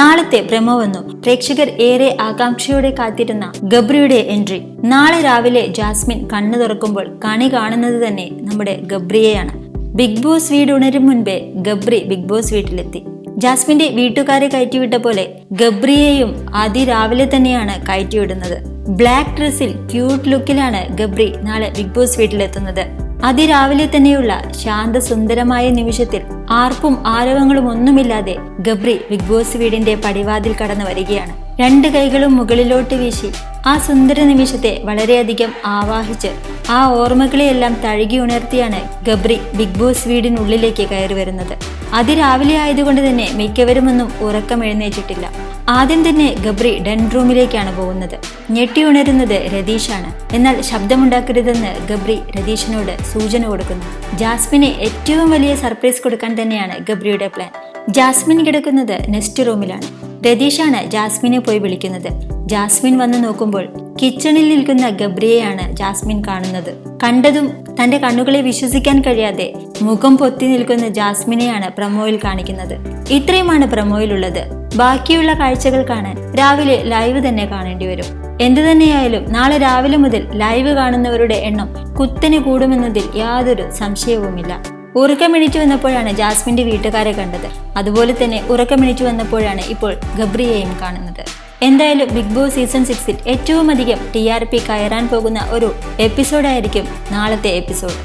നാളത്തെ പ്രമോ വന്നു. പ്രേക്ഷകർ ഏറെ ആകാംക്ഷയോടെ കാത്തിരുന്ന ഗബ്രിയുടെ എൻട്രി. നാളെ രാവിലെ ജാസ്മിൻ കണ്ണു തുറക്കുമ്പോൾ കണി കാണുന്നത് തന്നെ നമ്മുടെ ഗബ്രിയെയാണ്. ബിഗ് ബോസ് വീട് ഉണരും മുൻപേ ഗബ്രി ബിഗ് ബോസ് വീട്ടിലെത്തി. ജാസ്മിന്റെ വീട്ടുകാരെ കയറ്റിവിട്ട പോലെ ഗബ്രിയെയും അതിരാവിലെ തന്നെയാണ് കയറ്റിവിടുന്നത്. ബ്ലാക്ക് ഡ്രസ്സിൽ ക്യൂട്ട് ലുക്കിലാണ് ഗബ്രി നാളെ ബിഗ് ബോസ് വീട്ടിലെത്തുന്നത്. അതിരാവിലെ തന്നെയുള്ള ശാന്തസുന്ദരമായ നിമിഷത്തിൽ ആർപ്പും ആരവങ്ങളും ഒന്നുമില്ലാതെ ഗബ്രി ബിഗ് ബോസ് വീടിന്റെ പടിവാതിൽ കടന്നു വരികയാണ്. രണ്ട് കൈകളും മുകളിലോട്ട് വീശി ആ സുന്ദര നിമിഷത്തെ വളരെയധികം ആവാഹിച്ച് ആ ഓർമ്മകളെയെല്ലാം തഴുകി ഉണർത്തിയാണ് ഗബ്രി ബിഗ് ബോസ് വീടിനുള്ളിലേക്ക് കയറി വരുന്നത്. അതിരാവിലെ ആയതുകൊണ്ട് തന്നെ മിക്കവരുമൊന്നും ഉറക്കം എഴുന്നേറ്റിട്ടില്ല ആദ്യം തന്നെ ഗബ്രി ഡൺ റൂമിലേക്കാണ് പോകുന്നത്. ഞെട്ടി ഉണരുന്നത് രതീഷാണ്. എന്നാൽ ശബ്ദമുണ്ടാക്കരുതെന്ന് ഗബ്രി രതീഷിനോട് സൂചന കൊടുക്കുന്നു. ജാസ്മിനെ ഏറ്റവും വലിയ സർപ്രൈസ് കൊടുക്കാൻ തന്നെയാണ് ഗബ്രിയുടെ പ്ലാൻ. ജാസ്മിൻ കിടക്കുന്നത് നെക്സ്റ്റ് റൂമിലാണ്. രതീഷാണ് ജാസ്മിനെ പോയി വിളിക്കുന്നത്. ജാസ്മിൻ വന്ന് നോക്കുമ്പോൾ കിച്ചണിൽ നിൽക്കുന്ന ഗബ്രിയെയാണ് ജാസ്മിൻ കാണുന്നത്. കണ്ടതും തന്റെ കണ്ണുകളെ വിശ്വസിക്കാൻ കഴിയാതെ മുഖം പൊത്തി നിൽക്കുന്ന ജാസ്മിനെയാണ് പ്രമോയിൽ കാണിക്കുന്നത്. ഇത്രയുമാണ് പ്രമോയിലുള്ളത്. ബാക്കിയുള്ള കാഴ്ചകൾ കാണാൻ രാവിലെ ലൈവ് തന്നെ കാണേണ്ടി വരും. എന്തു തന്നെയായാലും നാളെ രാവിലെ മുതൽ ലൈവ് കാണുന്നവരുടെ എണ്ണം കുത്തനെ കൂടുമെന്നതിൽ യാതൊരു സംശയവുമില്ല. ഉറക്കമെണിച്ചു വന്നപ്പോഴാണ് ജാസ്മിന്റെ വീട്ടുകാരെ കണ്ടത്. അതുപോലെ തന്നെ ഉറക്കമെണിച്ചു വന്നപ്പോഴാണ് ഇപ്പോൾ ഗബ്രിയെയും കാണുന്നത്. എന്തായാലും ബിഗ് ബോസ് സീസൺ സിക്സിൽ ഏറ്റവും അധികം ടി ആർ പി കയറാൻ പോകുന്ന ഒരു എപ്പിസോഡായിരിക്കും നാളത്തെ എപ്പിസോഡ്